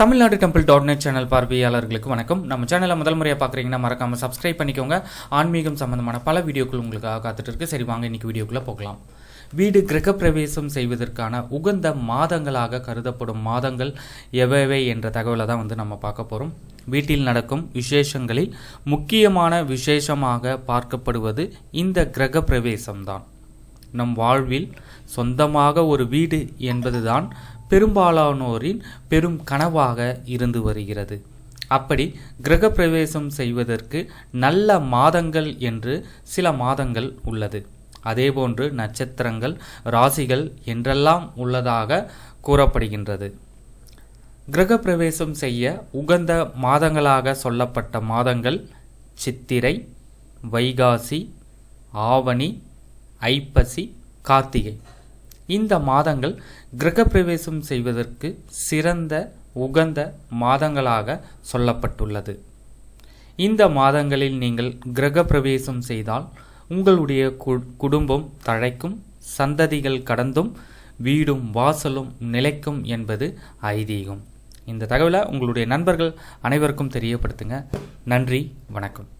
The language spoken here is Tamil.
Tamil Nadu temple dot net channel பார்வையாளர்களுக்கு வணக்கம். நம்ம சேனலை முதல் முறையாக பார்க்குறீங்கன்னா மறக்காமல் சப்ஸ்கிரைப் பண்ணிக்கோங்க. ஆன்மீகம் சம்பந்தமான பல வீடியோக்கள் உங்களுக்காக காத்துட்டு இருக்கு. சரி வாங்க இன்னைக்கு வீடியோக்குள்ளே போகலாம். வீடு கிரகப்பிரவேசம் செய்வதற்கான உகந்த மாதங்களாக கருதப்படும் மாதங்கள் எவைவை என்ற தகவலை தான் வந்து நம்ம பார்க்க போகிறோம் வீட்டில் நடக்கும் விசேஷங்களில் முக்கியமான விசேஷமாக பார்க்கப்படுவது இந்த கிரகப்பிரவேசம்தான். நம் வாழ்வில் சொந்தமாக ஒரு வீடு என்பதுதான் பெரும்பாலானோரின் பெரும் கனவாக இருந்து வருகிறது. அப்படி கிரகப்பிரவேசம் செய்வதற்கு நல்ல மாதங்கள் என்று சில மாதங்கள் உள்ளது. அதேபோன்று நட்சத்திரங்கள் ராசிகள் என்றெல்லாம் உள்ளதாக கூறப்படுகின்றது. கிரகப்பிரவேசம் செய்ய உகந்த மாதங்களாக சொல்லப்பட்ட மாதங்கள் சித்திரை வைகாசி ஆவணி ஐப்பசி கார்த்திகை. இந்த மாதங்கள் கிரகப்பிரவேசம் செய்வதற்கு சிறந்த உகந்த மாதங்களாக சொல்லப்பட்டுள்ளது. இந்த மாதங்களில் நீங்கள் கிரகப்பிரவேசம் செய்தால் உங்களுடைய கு- குடும்பம் தழைக்கும் சந்ததிகள் கடந்தும் வீடும் வாசலும் நிலைக்கும் என்பது ஐதீகம். இந்த தகவலை உங்களுடைய நண்பர்கள் அனைவருக்கும் தெரியப்படுத்துங்க. நன்றி வணக்கம்.